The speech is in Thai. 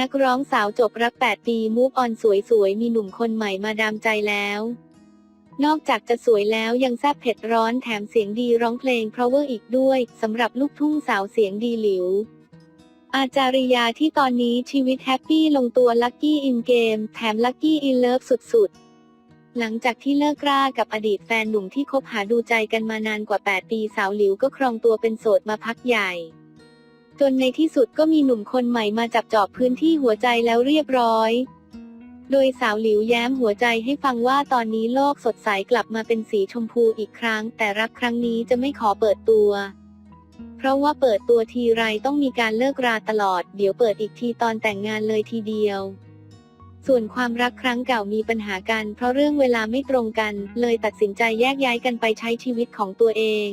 นักร้องสาวจบรัก 8 ปีมูฟออนสวยๆ มีหนุ่มคนใหม่มาดามใจแล้ว นอกจากจะสวยแล้วยังแซ่บเผ็ดร้อนแถมเสียงดีร้องเพลงเพราะเวอร์อีกด้วยสำหรับลูกทุ่งสาวเสียงดีหลิว อาจาริยาที่ตอนนี้ชีวิตแฮปปี้ลงตัวลัคกี้อินเกมแถมลัคกี้อินเลิฟสุดๆ หลังจากที่เลิกรากับอดีตแฟนหนุ่มที่คบหาดูใจกันมานานกว่า 8 ปีสาวหลิวก็ครองตัวเป็นโสดมาพักใหญ่ จนในที่สุดก็มีหนุ่มคนใหม่มาจับจอบพื้นที่หัวใจแล้วเรียบร้อย โดยสาวหลิวแย้มหัวใจให้ฟังว่าตอนนี้โลกสดใสกลับมาเป็นสีชมพูอีกครั้ง แต่รักครั้งนี้จะไม่ขอเปิดตัว เพราะว่าเปิดตัวทีไรต้องมีการเลิกราตลอด เดี๋ยวเปิดอีกทีตอนแต่งงานเลยทีเดียว ส่วนความรักครั้งเก่ามีปัญหากัน เพราะเรื่องเวลาไม่ตรงกัน เลยตัดสินใจแยกย้ายกันไปใช้ชีวิตของตัวเอง